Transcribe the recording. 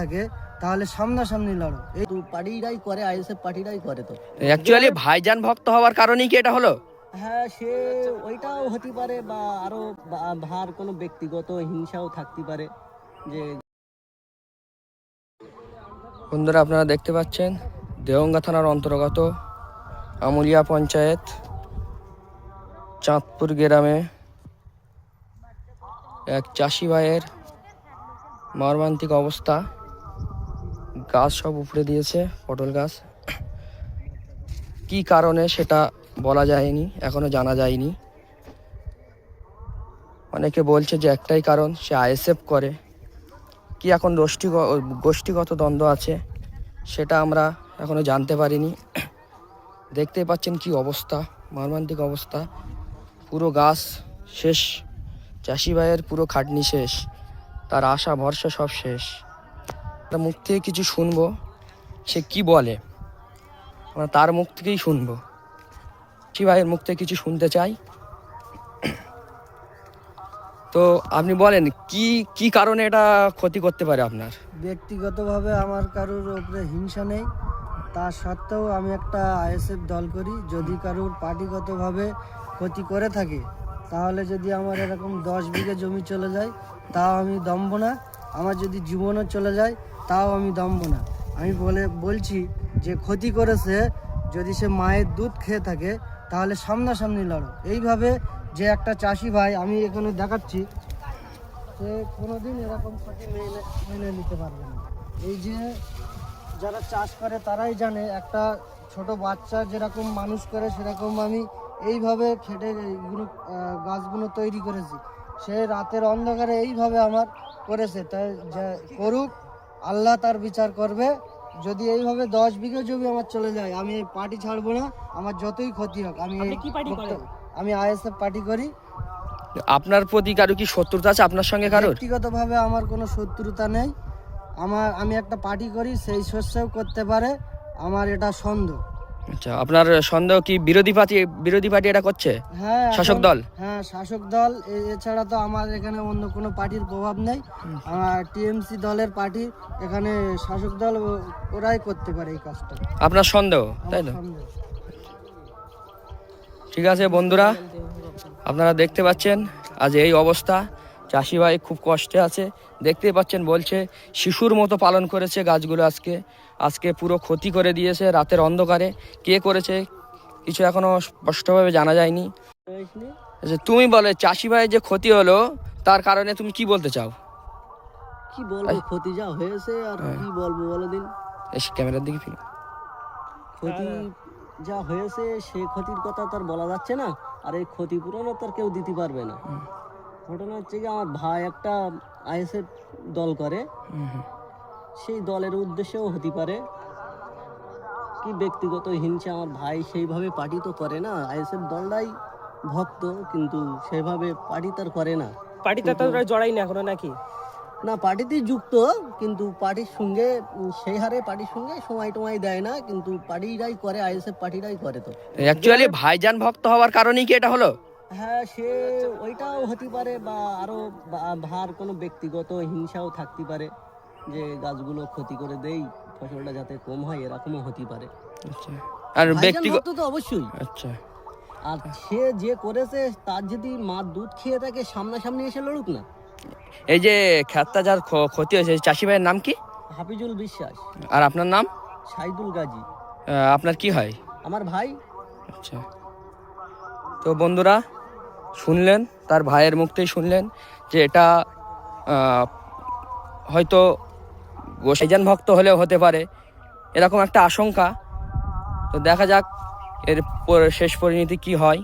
থাকে তাহলে সামনাসামনি লড়ো। এই পার্টিরাই করে আইএসএফ পার্টিরাই করে তো। অ্যাকচুয়ালি ভাইজান ভক্ত হওয়ার কারণেই কি এটা হলো? হ্যাঁ সে ওইটাও হতে পারে বা আরও ভার কোনো ব্যক্তিগত হিংসাও থাকতে পারে যে বন্ধুরা আপনারা দেখতে পাচ্ছেন দেওঙ্গা থানার অন্তর্গত আমুলিয়া পঞ্চায়েত চাঁদপুর গ্রামে এক চাষি ভাইয়ের মর্মান্তিক অবস্থা। গাছ সব উপড়ে দিয়েছে, পটল গাছ। কি কারণে সেটা বলা যায়নি, এখনও জানা যায়নি। অনেকে বলছে যে একটাই কারণ, সে আইএসএফ করে। কি এখন গোষ্ঠী গোষ্ঠীগত দ্বন্দ্ব আছে, সেটা আমরা এখনও জানতে পারিনি। দেখতেই পাচ্ছেন কি অবস্থা, মর্মান্তিক অবস্থা। পুরো গাছ শেষ, চাষি ভাইয়ের পুরো খাটনি শেষ। তার আশা, ভরসা সব শেষ। তার মুখ থেকে কিছু শুনব। সে কি বলে? আমরা তার মুখ থেকেই শুনব। চাষি ভাইয়ের মুখ থেকে কিছু শুনতে চাই? তো আপনি বলেন, কি কি কারণে এটা ক্ষতি করতে পারে আপনার? ব্যক্তিগতভাবে আমার কারোর উপরে হিংসা নেই। তা সত্ত্বেও আমি একটা আইএসএফ দল করি। যদি কারোর পার্টিগতভাবে ক্ষতি করে থাকে, তাহলে যদি আমার এরকম দশ বিঘে জমি চলে যায়, তাও আমি দমব না। আমার যদি জীবনও চলে যায় তাও আমি দমব না। আমি বলে, বলছি যে ক্ষতি করেছে যদি সে মায়ের দুধ খেয়ে থাকে, তাহলে সামনাসামনি লড়ো। এইভাবে যে একটা চাষি ভাই, আমি এখানে দেখাচ্ছি, সে কোনোদিন এরকম ক্ষতি মেনে মেনে নিতে পারবে না। এই যে যারা চাষ করে, তারাই জানে একটা ছোট বাচ্চা যেরকম মানুষ করে, সেরকম আমি এইভাবে খেটে এইগুলো গাছগুলো তৈরি করেছি। সে রাতের অন্ধকারে এইভাবে আমার করেছে। তাই করুক আল্লাহ তার বিচার করবে। যদি এইভাবে দশ বিঘে জমি আমার চলে যায় আমি এই পার্টি ছাড়বো না। আমার যতই ক্ষতি হোক আমি আমি আইএসএফ পার্টি করি। আপনার প্রতি কারও কি শত্রুতা আছে আপনার সঙ্গে কারও ব্যক্তিগতভাবে আমার কোনো শত্রুতা নেই। আমার আমি একটা পার্টি করি সেই শস্যও করতে পারে। আমার এটা সন্দেহ। আচ্ছা আপনার সন্দেহ কি বিরোধী পার্টি বিরোধী পার্টি এটা করছে? হ্যাঁ শাসক দল? হ্যাঁ শাসক দল এছাড়া তো আমার এখানে অন্য কোনো পার্টির প্রভাব নেই। টিএমসি দলের পার্টি এখানে শাসক দল ওরাই করতে পারে এই কাজটা। আপনার সন্দেহ তাই তো? ঠিক আছে বন্ধুরা আপনারা দেখতে পাচ্ছেন আজ এই অবস্থা। চাষি ভাই খুব কষ্টে আছে। দেখতেই পাচ্ছেন বলছে শিশুর মতো পালন করেছে গাছগুলো আজকে। আজকে পুরো ক্ষতি করে দিয়েছে রাতের অন্ধকারে। কে করেছে কিছু এখনও স্পষ্টভাবে জানা যায়নি। আচ্ছা, তুমি বলে চাষি ভাই যে ক্ষতি হলো তার কারণে তুমি কি বলতে চাও? কি বলব ক্ষতি যা হয়েছে আর কি বলব বলো দিন। এসে ক্যামেরার দিকে ফিরে। ক্ষতি যা হয়েছে সে ক্ষতির কথা তার বলা যাচ্ছে না। আর এই ক্ষতিপূরণও তার কেউ দিতে পারবে না। ঘটনা হচ্ছে কি আমার ভাই একটা আইএসএফ দল করে। সেই দলের উদ্দেশ্যেও হতে পারে। কি ব্যক্তিগত হিংসা আমার ভাই সেইভাবে পার্টি তো করে না। আইএসএফ দলটাই ভক্ত কিন্তু সেভাবে পার্টি তার করে না। পার্টিতে তো জড়াই না এখনও নাকি? না পার্টিতে যুক্ত কিন্তু পার্টির সঙ্গে সেই হারে পার্টির সঙ্গে সময় টময় দেয় না কিন্তু পার্টিরাই করে আইএসএফ পার্টিরাই করে তো। অ্যাকচুয়ালি ভাইজান ভক্ত হওয়ার কারণেই কি এটা হলো? হ্যাঁ সে ওইটাও হতে পারে বা আরও ভার কোনো ব্যক্তিগত হিংসাও থাকতে পারে যে গাছগুলো ক্ষতি করে দেই ফসলটা যাতে কম হয় এরকমও হতে পারে। আচ্ছা। আর ব্যক্তিগত তো অবশ্যই। আচ্ছা। আর সে যে করেছে তার যদি মার দুধ খেয়ে থাকে সামনাসামনি এসে লড়ুক না। এই যে খ্যাতটা যার ক্ষতি হয়েছে চাষি ভাইয়ের নাম কি? হাফিজুল বিশ্বাস। আর আপনার নাম? সাইদুল গাজী। আহ, আপনার কি হয়? আমার ভাই। আচ্ছা। তো বন্ধুরা শুনলেন, তার ভাইয়ের মুখতেই শুনলেন যে এটা হয়তো গোসাইজান ভক্ত হলেও হতে পারে, এরকম একটা আশঙ্কা। তো দেখা যাক এর শেষ পরিণতি কি হয়।